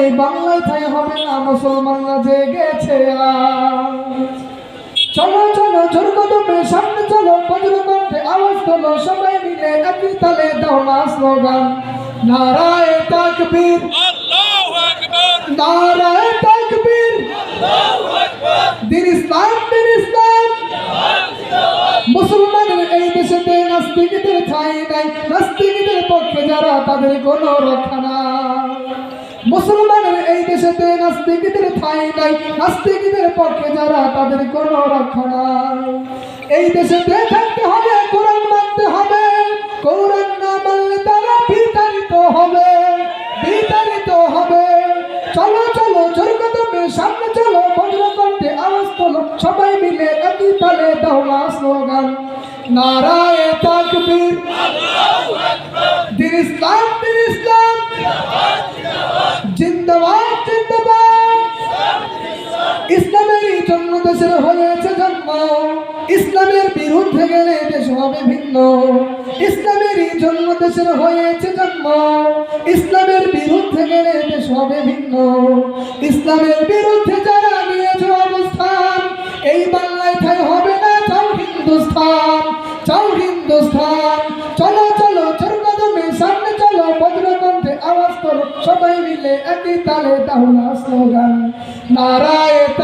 এই বাংলায় ঠাই হবে না মুসলমানরা জেগেছে চলো চলো জোর কদমে সামনে চলো বজ্র কণ্ঠে আওয়াজ তোলো সবাই মিলে একই তালে দাও না স্লোগান। নারায় তাকবীর। আল্লাহু আকবার। নারায় তাকবীর। দিন ইসলাম দিন ইসলাম। মুসলমানের এই দেশেতে নাস্তিকদের ঠাঁই নাই। নাস্তিকদের পক্ষে যারা তাদের কোনো রক্ষা নাই। মুসলমানের এই দেশেতে নাস্তিকদের ঠাঁই নাই। নাস্তিকদের পক্ষে যারা তাদের কোনো রক্ষা নাই। এই দেশেতে থাকতে হবে, কোরআন মানতে হবে। কোরআন না মানলে তারা বিতাড়িত হবে বিতাড়িত হবে। চলো চলো জোর কদমে সামনে চলো, বজ্রকণ্ঠে আওয়াজ তোলো। সবাই মিলে একই তালে দাও স্লোগান। নারায় জন্য দেশের হয়েছে জন্ম। ইসলামের বিরুদ্ধে গেলে দেশ হবে ভিন্ন। ইসলামের জন্য দেশের হয়েছে জন্ম। ইসলামের বিরুদ্ধে গেলে দেশ হবে ভিন্ন। ইসলামের বিরুদ্ধে যারা নিয়েছে অবস্থান, এই বাংলায় ঠাই হবে না চাও হিন্দুস্তান চাও হিন্দুস্তান চলো চলো ছোট সামনে চলো, বজ্রকণ্ঠে আওয়াজ করো, সবাই মিলে একই তালে তাহলা স্লোগান। নারায় তাকবীর